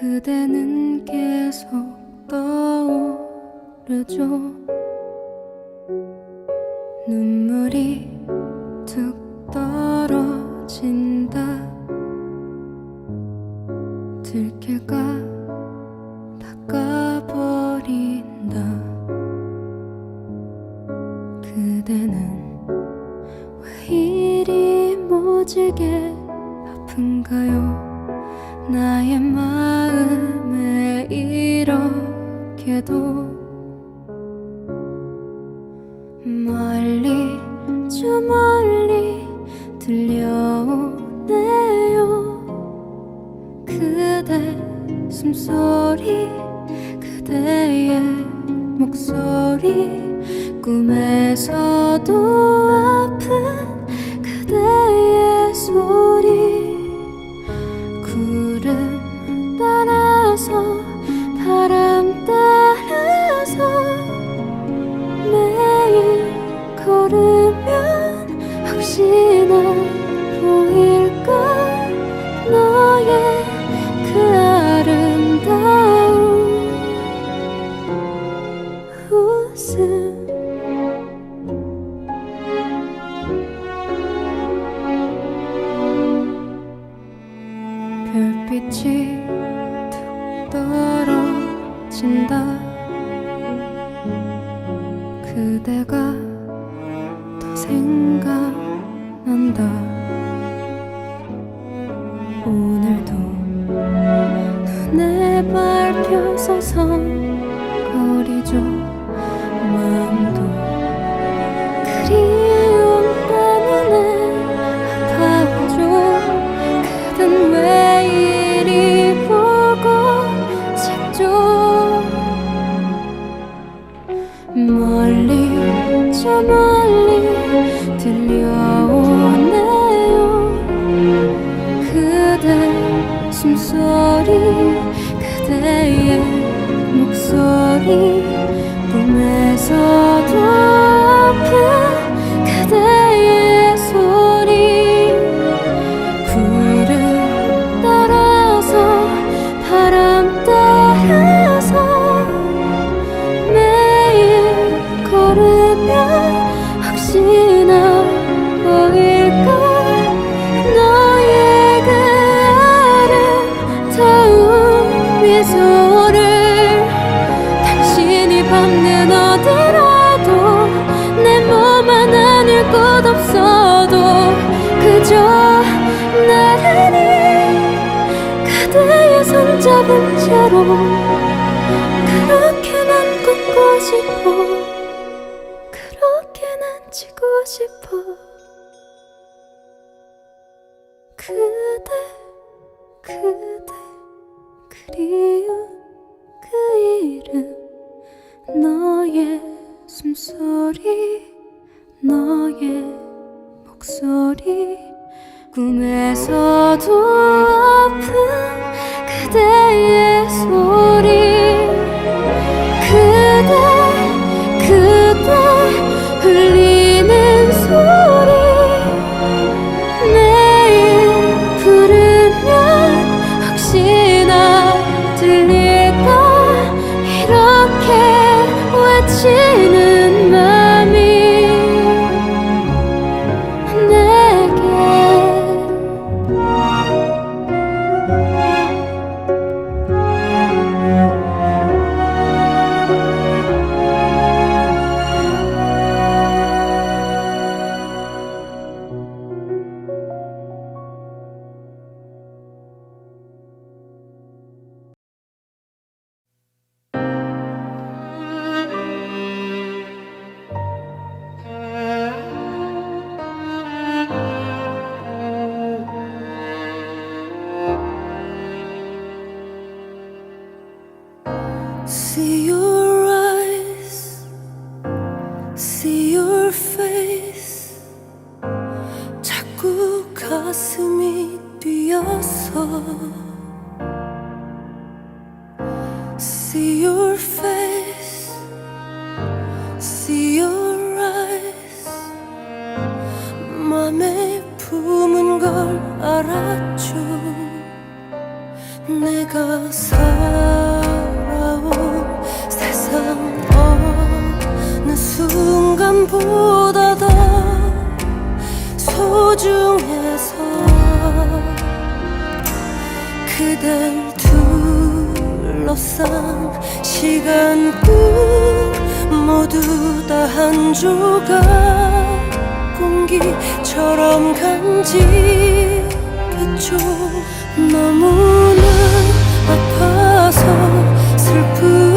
그대는 계속 떠오르죠. 눈물이 툭 떨어진 멀리 저 멀리 들려오네요. 그대 숨소리 그대의 목소리 꿈에서도 아픈 떨어진다. 그대가 더 생각난다. 오늘도 눈에 밟혀 서 성거리 목 밟는 어디라도 내 몸만 아닐 것 없어도 그저 나란히 그대의 손 잡은 채로 그렇게 난 걷고 그렇게 난 지고 싶어. 그대 그대 그리운 그 이름 너의 숨소리 너의 목소리 꿈에서도 아픈 그대의 소 내가 살아온 세상 어느 순간보다 더 소중해서 그댈 둘러싼 시간뿐 모두 다 한 조각 공기처럼 간직했죠. 너무나 아파서 슬픈